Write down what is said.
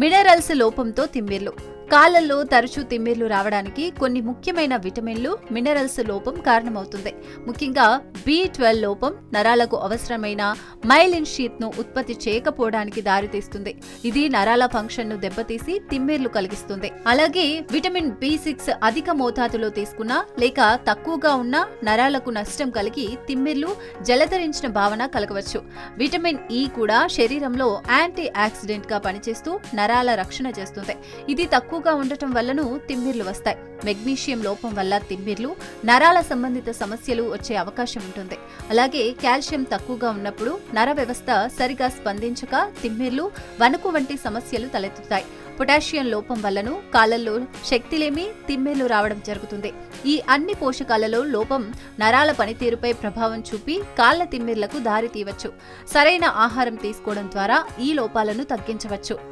Minerals లోపంతో తిమ్మిర్లు. కాళ్ళల్లో తరచూ తిమ్మిర్లు రావడానికి కొన్ని ముఖ్యమైన విటమిన్లు మినరల్స్ లోపం కారణమవుతుంది. ముఖ్యంగా బి ట్వెల్వ్ లోపం నరాలకు అవసరమైన మైలిన్ షీత్ను ఉత్పత్తి చేయకపోవడానికి దారితీస్తుంది. ఇది నరాల ఫంక్షన్ను దెబ్బతీసి తిమ్మిర్లు కలిగిస్తుంది. అలాగే విటమిన్ బి సిక్స్ అధిక మోతాదులో తీసుకున్నా లేక తక్కువగా ఉన్న నరాలకు నష్టం కలిగి తిమ్మిర్లు జలధరించిన భావన కలగవచ్చు. విటమిన్ ఇ కూడా శరీరంలో యాంటీ ఆక్సిడెంట్గా పనిచేస్తూ నరాల రక్షణ చేస్తుంది. ఇది తక్కువ తక్కువగా ఉండటం వల్లను తిమ్మిర్లు వస్తాయి. మెగ్నీషియం లోపం వల్ల తిమ్మిర్లు నరాల సంబంధిత సమస్యలు వచ్చే అవకాశం ఉంటుంది. అలాగే కాల్షియం తక్కువగా ఉన్నప్పుడు నర వ్యవస్థ సరిగా స్పందించక తిమ్మిర్లు వణుకు వంటి సమస్యలు తలెత్తుతాయి. పొటాషియం లోపం వల్లను కాళ్ళల్లో శక్తిలేమి తిమ్మిర్లు రావడం జరుగుతుంది. ఈ అన్ని పోషకాలలో లోపం నరాల పనితీరుపై ప్రభావం చూపి కాళ్ళ తిమ్మిర్లకు దారి తీయవచ్చు. సరైన ఆహారం తీసుకోవడం ద్వారా ఈ లోపాలను తగ్గించవచ్చు.